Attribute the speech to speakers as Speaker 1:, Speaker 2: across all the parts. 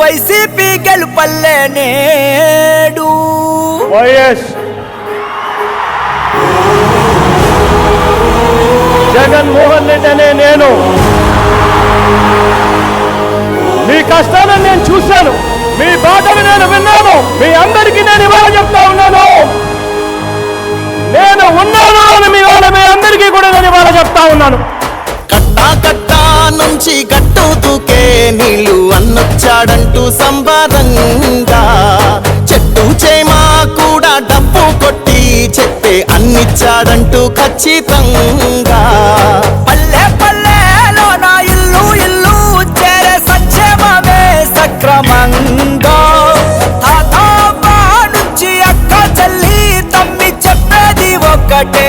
Speaker 1: YCP గెలుపల్లే నేడు.
Speaker 2: YS Jaganmohan Reddy అనే నేను. మీ కష్టాలను నేను చూశాను. మీ బాధను నేను విన్నాను. మీ అందరికీ నేను ఇవాళ చెప్తా ఉన్నాను. నేను ఉన్నాను అని మీ వాళ్ళ మీ అందరికీ కూడా నేను ఇవాళ చెప్తా ఉన్నాను.
Speaker 3: కట్టా కట్టా నుంచి గట్టు దూకే నీళ్ళు వచ్చాడంటూ సంబరంగా. చెట్టు చేమా కూడా డబ్బు కొట్టి చెప్పే అన్నిచ్చాడంటూ ఖచ్చితంగా.
Speaker 1: పల్లె పల్లెలో నా ఇల్లు ఇల్లు చేరే సంక్షేమమే సక్రమంగా. తాత నుంచి అక్క చెల్లి తమ్మి చెప్పేది
Speaker 4: ఒక్కటే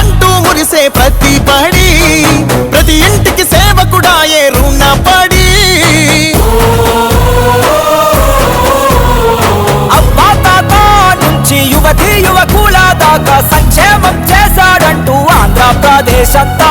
Speaker 1: సంక్షేమం చేశాడంటూ ఆంధ్రప్రదేశ్ అంతా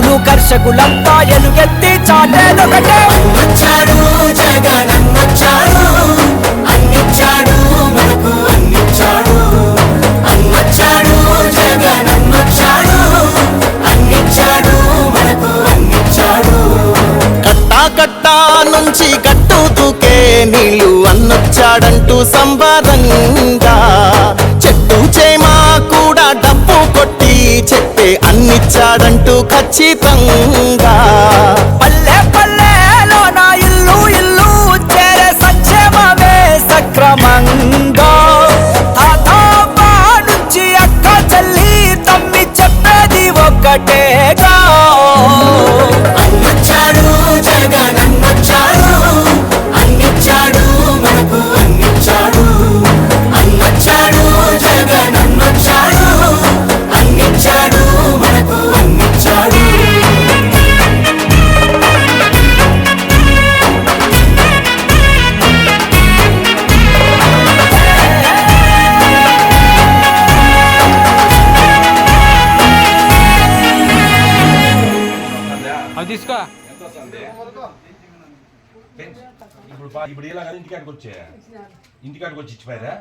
Speaker 1: కార్మికులు కర్షకులంతా ఎలుగెత్తి చాటేదొకటే
Speaker 3: వచ్చాడు జగన్ అన్నొచ్చాడు మనకు అన్నిచ్చాడు. అన్నొచ్చాడు అన్నొచ్చాడు మనకు అన్నిచ్చాడు. కట్టా కట్టా నుంచి గట్టు దూకే నీళ్ళు అన్నొచ్చాడంటూ సంబరంగా ఖచ్చితంగా.
Speaker 1: పల్లె పల్లెలో నా ఇల్లు ఇల్లు చేరే సంక్షేమమే సక్రమంగా.
Speaker 5: ఇప్పుడు బా- ఇప్పుడు ఇలా కదా ఇంటికాడికి వచ్చే ఇంటికాడికి వచ్చి ఇచ్చిపోయారా?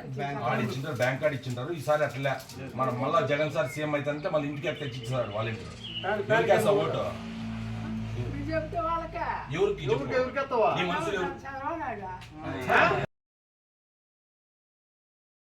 Speaker 5: ఆడ ఇచ్చింటారు బ్యాంక్ కార్డు ఇచ్చింటారు ఈసారి అట్లా మనం మళ్ళా జగన్ సార్ సీఎం అయితే అంటే మళ్ళీ ఇంటికి తెచ్చి ఇచ్చారు వాళ్ళ ఇంటికి. ఎవరికి వేస్తావు ఓటు? ఎవరికి? చెప్పు. నీ మనసులో ఎవరు-